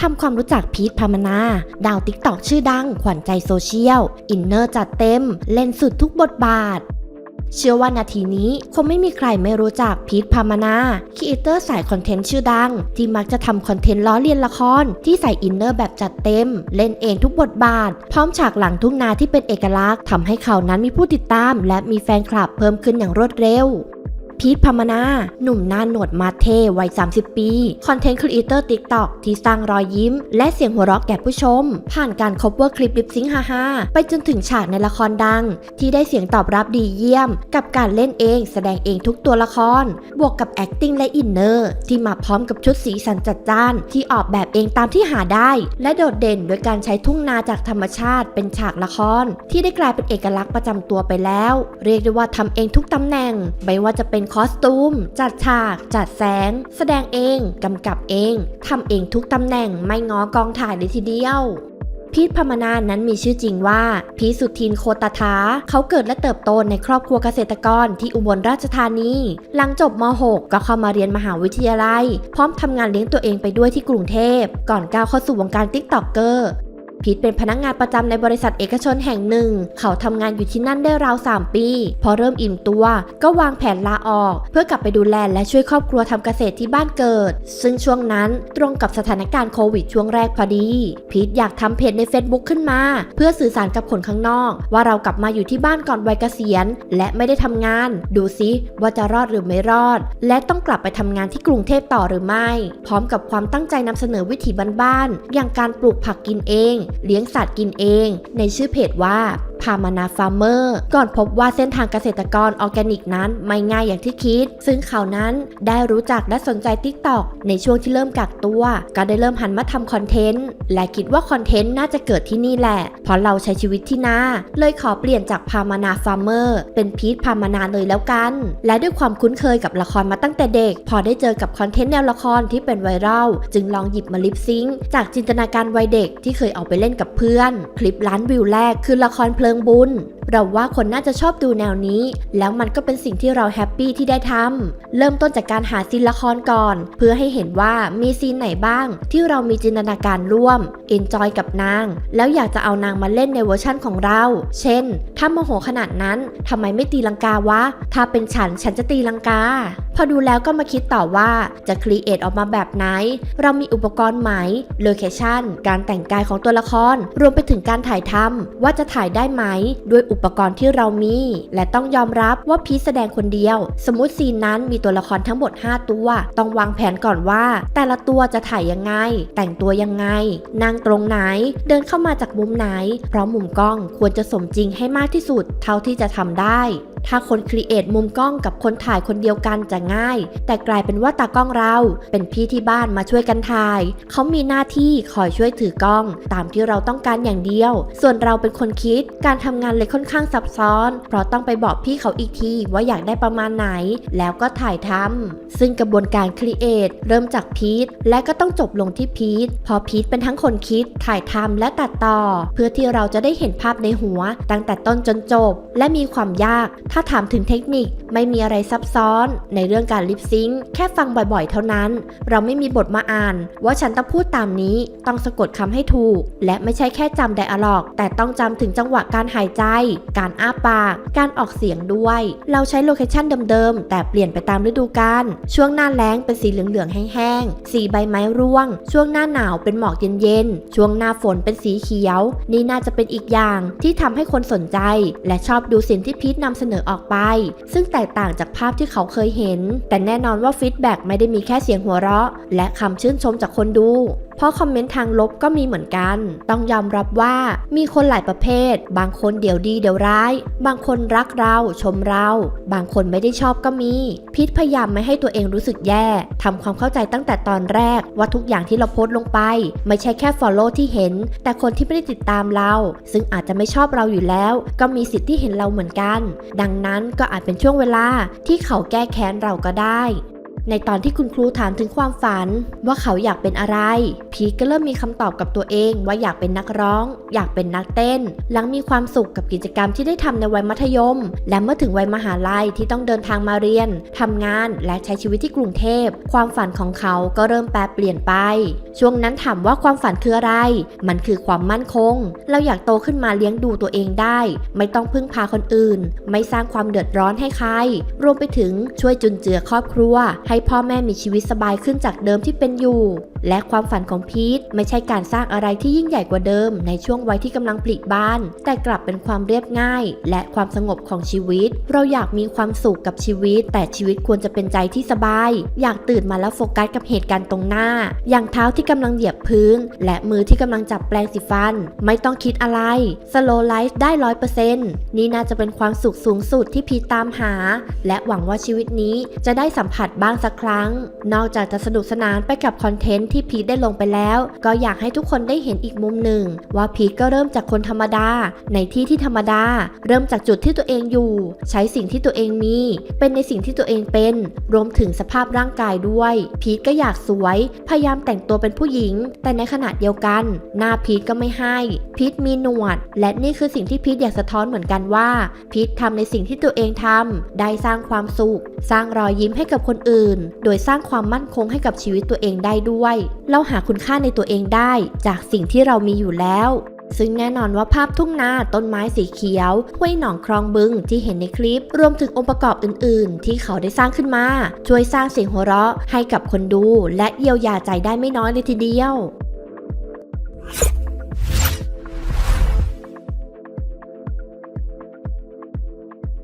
ทำความรู้จักพีทพามนา ดาวติ๊กตอกชื่อดัง ขวัญใจโซเชียล อินเนอร์จัดเต็ม เล่นสุดทุกบทบาท เชื่อว่านาทีนี้คงไม่มีใครไม่รู้จักพีทพามนาครีเอเตอร์สายคอนเทนต์ชื่อดัง ที่มักจะทำคอนเทนต์ล้อเลียนละคร ที่ใส่อินเนอร์แบบจัดเต็ม เล่นเองทุกบทบาท พร้อมฉากหลังทุ่งนาที่เป็นเอกลักษณ์ทำให้เขานั้นมีผู้ติดตาม และมีแฟนคลับเพิ่มขึ้นอย่างรวดเร็ว พีทพมนา หนุ่มหน้าหนวดมาเทวัย 30 ปี คอนเทนต์ครีเอเตอร์ติ๊กต็อกที่สร้างรอยยิ้ม และเสียงหัวเราะแก่ผู้ชม ผ่านการคบเวอร์คลิปลิปซิงค์ฮาฮาไปจนถึงฉากในละครดัง ที่ได้เสียงตอบรับดีเยี่ยม กับการเล่นเองแสดงเองทุกตัวละคร บวกกับ acting และอินเนอร์ที่มาพร้อมกับชุดสีสันจัดจ้าน ที่ออกแบบเองตามที่หาได้ และโดดเด่นโดยการใช้ทุ่งนาจากธรรมชาติ เป็นฉากละคร ที่ได้กลายเป็นเอกลักษณ์ประจำตัวไปแล้ว เรียกได้ว่าทำเองทุกตำแหน่ง ไม่ว่าจะเป็นคอสตูม จัดฉาก จัดแสง แสดงเอง กำกับเองทำเองทุกตำแหน่งไม่ง้อกองถ่ายเลยทีเดียวพีทพมนานั้นมีชื่อจริงว่า พีสุทินโคตถาเขาเกิดและเติบโตในครอบครัวเกษตรกรที่อุบลราชธานี หลังจบม .6 ก็เข้ามาเรียนมหาวิทยาลัย พร้อมทำงานเลี้ยงตัวเองไปด้วยที่กรุงเทพ ก่อนก้าวเข้าสู่วงการติ๊กต็อกเกอร์ พีทเป็นพนักงานประจำในบริษัทเอกชนแห่งหนึ่ง เขาทำงานอยู่ที่นั่นได้ราว 3 ปี พอเริ่มอิ่มตัว ก็วางแผนลาออก เพื่อกลับไปดูแลและช่วยครอบครัวทำเกษตรที่บ้านเกิด ซึ่งช่วงนั้นตรงกับสถานการณ์โควิดช่วงแรกพอดี พีทอยากทำเพจใน Facebook ขึ้นมา เพื่อสื่อสารกับคนข้างนอก ว่าเรากลับมาอยู่ที่บ้านก่อนวัยเกษียณ และไม่ได้ทำงาน ดูซิว่าจะรอดหรือไม่รอด และต้องกลับไปทำงานที่กรุงเทพต่อหรือไม่ พร้อมกับความตั้งใจนำเสนอวิถีบ้านๆอย่างการปลูกผักกินเองเลี้ยงสัตว์กินเอง ในชื่อเพจว่า พามานาฟาร์เมอร์ก่อนพบว่าเส้นทางเกษตรกรออร์แกนิกนั้นไม่ง่ายอย่างที่คิด ซึ่งเขานั้นได้รู้จักและสนใจ t ิ k t o k ในช่วงที่เริ่มกักตัว ก็ได้เริ่มหันมาทำคอนเทนต์ และคิดว่าคอนเทนต์น่าจะเกิดที่นี่แหละ เพราะเราใช้ชีวิตที่นาเลยขอเปลี่ยนจากพามานาฟาร์เมอร์เป็นพีทพามานาเลยแล้วกัน และด้วยความคุ้นเคยกับละครมาตั้งแต่เด็ก พอได้เจอกับคอนเทนต์แนวละครที่เป็นไวรัลจึงลองหยิบมาลิปซิงจากจินตนาการวัยเด็กที่เคยเอาไปเล่นกับเพื่อน คลิปล้านวิวแรกคือละครเพลิลิงบุญ เราว่าคนน่าจะชอบดูแนวนี้ แล้วมันก็เป็นสิ่งที่เราแฮปปี้ที่ได้ทำเริ่มต้นจากการหาซีนละครก่อน เพื่อให้เห็นว่ามีซีนไหนบ้าง ที่เรามีจินตนาการร่วมเอนจอยกับนาง แล้วอยากจะเอานางมาเล่นในเวอร์ชั่นของเรา เช่น ถ้าโมโหขนาดนั้นทำไมไม่ตีลังกาวะ ถ้าเป็นฉันฉันจะตีลังกา พอดูแล้วก็มาคิดต่อว่าจะครีเอทออกมาแบบไหน เรามีอุปกรณ์ไหมโลเคชั่นการแต่งกายของตัวละคร รวมไปถึงการถ่ายทำว่าจะถ่ายได้ไหมด้วยอุปปกรณ์ที่เรามี และต้องยอมรับว่าพีทแสดงคนเดียว สมมติซีนนั้นมีตัวละครทั้งหมด 5 ตัว ต้องวางแผนก่อนว่า แต่ละตัวจะถ่ายยังไง แต่งตัวยังไง นั่งตรงไหน เดินเข้ามาจากมุมไหน เพราะมุมกล้องควรจะสมจริงให้มากที่สุด เท่าที่จะทำได้ถ้าคนครีเอทมุมกล้องกับคนถ่ายคนเดียวกันจะง่าย แต่กลายเป็นว่าตากล้องเรา เป็นพี่ที่บ้านมาช่วยกันถ่าย เขามีหน้าที่คอยช่วยถือกล้อง ตามที่เราต้องการอย่างเดียว ส่วนเราเป็นคนคิด การทำงานเลยค่อนข้างซับซ้อน เพราะต้องไปบอกพี่เขาอีกทีว่าอยากได้ประมาณไหน แล้วก็ถ่ายทำซึ่งกระบวนการครีเอทเริ่มจากพีทและก็ต้องจบลงที่พีทพอพีทเป็นทั้งคนคิด ถ่ายทำและตัดต่อ เพื่อที่เราจะได้เห็นภาพในหัว ตั้งแต่ต้นจนจบ และมีความยากถ้าถามถึงเทคนิคไม่มีอะไรซับซ้อน ในเรื่องการลิปซิงค์แค่ฟังบ่อยๆ เท่านั้น เราไม่มีบทมาอ่าน ว่าฉันต้องพูดตามนี้ต้องสะกดคำให้ถูก และไม่ใช่แค่จำไดอะล็อก แต่ต้องจำถึงจังหวะการหายใจ การอ้าปาก การออกเสียงด้วย เราใช้โลเคชั่นเดิมๆ แต่เปลี่ยนไปตามฤดูกาลช่วงหน้าแล้งเป็นสีเหลืองๆ แห้งๆ สีใบไม้ร่วง ช่วงหน้าหนาวเป็นหมอกเย็นๆ ช่วงหน้าฝนเป็นสีเขียว นี่น่าจะเป็นอีกอย่างที่ทำให้คนสนใจ และชอบดูสิ่งที่พีทนำเสนอออกไป ซึ่งแตกต่างจากภาพที่เขาเคยเห็น แต่แน่นอนว่าฟีดแบ็กไม่ได้มีแค่เสียงหัวเราะ และคำชื่นชมจากคนดู เพราะคอมเมนต์ทางลบก็มีเหมือนกัน ต้องยอมรับว่ามีคนหลายประเภท บางคนเดี๋ยวดีเดี๋ยวร้าย บางคนรักเราชมเรา บางคนไม่ได้ชอบก็มีพีทพยายามไม่ให้ตัวเองรู้สึกแย่ทำความเข้าใจตั้งแต่ตอนแรก ว่าทุกอย่างที่เราโพสต์ลงไป ไม่ใช่แค่ Follow ที่เห็น แต่คนที่ไม่ได้ติดตามเรา ซึ่งอาจจะไม่ชอบเราอยู่แล้ว ก็มีสิทธิ์ที่เห็นเราเหมือนกัน ดังนั้นก็อาจเป็นช่วงเวลาที่เขาแก้แค้นเราก็ได้ ในตอนที่คุณครูถามถึงความฝัน ว่าเขาอยากเป็นอะไร พีทก็เริ่มมีคำตอบกับตัวเองว่าอยากเป็นนักร้อง อยากเป็นนักเต้น หลังมีความสุขกับกิจกรรมที่ได้ทำในวัยมัธยม และเมื่อถึงวัยมหาลัยที่ต้องเดินทางมาเรียนทำงานและใช้ชีวิตที่กรุงเทพ ความฝันของเขาก็เริ่มแปรเปลี่ยนไป ช่วงนั้นถามว่าความฝันคืออะไร มันคือความมั่นคง เราอยากโตขึ้นมาเลี้ยงดูตัวเองได้ ไม่ต้องพึ่งพาคนอื่น ไม่สร้างความเดือดร้อนให้ใคร รวมไปถึงช่วยจุนเจือครอบครัว ให้พ่อแม่มีชีวิตสบายขึ้นจากเดิมที่เป็นอยู่และความฝันของพีทไม่ใช่การสร้างอะไรที่ยิ่งใหญ่กว่าเดิม ในช่วงวัยที่กำลังปลีกบ้าน แต่กลับเป็นความเรียบง่าย และความสงบของชีวิต เราอยากมีความสุขกับชีวิต แต่ชีวิตควรจะเป็นใจที่สบาย อยากตื่นมาแล้วโฟกัสกับเหตุการณ์ตรงหน้า อย่างเท้าที่กำลังเหยียบพื้น และมือที่กำลังจับแปรงสีฟัน ไม่ต้องคิดอะไร slow life ได้ร้อยเปอร์เซ็นต์นี่น่าจะเป็นความสุขสูงสุดที่พีทตามหา และหวังว่าชีวิตนี้จะได้สัมผัสบ้างสักครั้ง นอกจากจะสนุกสนานไปกับคอนเทนต์ที่พีทได้ลงไปแล้ว ก็อยากให้ทุกคนได้เห็นอีกมุมหนึ่ง ว่าพีทก็เริ่มจากคนธรรมดา ในที่ที่ธรรมดา เริ่มจากจุดที่ตัวเองอยู่ ใช้สิ่งที่ตัวเองมี เป็นในสิ่งที่ตัวเองเป็น รวมถึงสภาพร่างกายด้วย พีทก็อยากสวย พยายามแต่งตัวเป็นผู้หญิง แต่ในขณะเดียวกัน หน้าพีทก็ไม่ให้ พีทมีหนวด และนี่คือสิ่งที่พีทอยากสะท้อนเหมือนกันว่า พีททำในสิ่งที่ตัวเองทำได้สร้างความสุข สร้างรอยยิ้มให้กับคนอื่น โดยสร้างความมั่นคงให้กับชีวิตตัวเองได้ด้วยเราหาคุณค่าในตัวเองได้จากสิ่งที่เรามีอยู่แล้ว ซึ่งแน่นอนว่าภาพทุ่งนาต้นไม้สีเขียวห้วยหนองคลองบึงที่เห็นในคลิป รวมถึงองค์ประกอบอื่น ๆ ที่เขาได้สร้างขึ้นมา ช่วยสร้างเสียงหัวเราะให้กับคนดู และเยียวยาใจได้ไม่น้อยเลยทีเดียว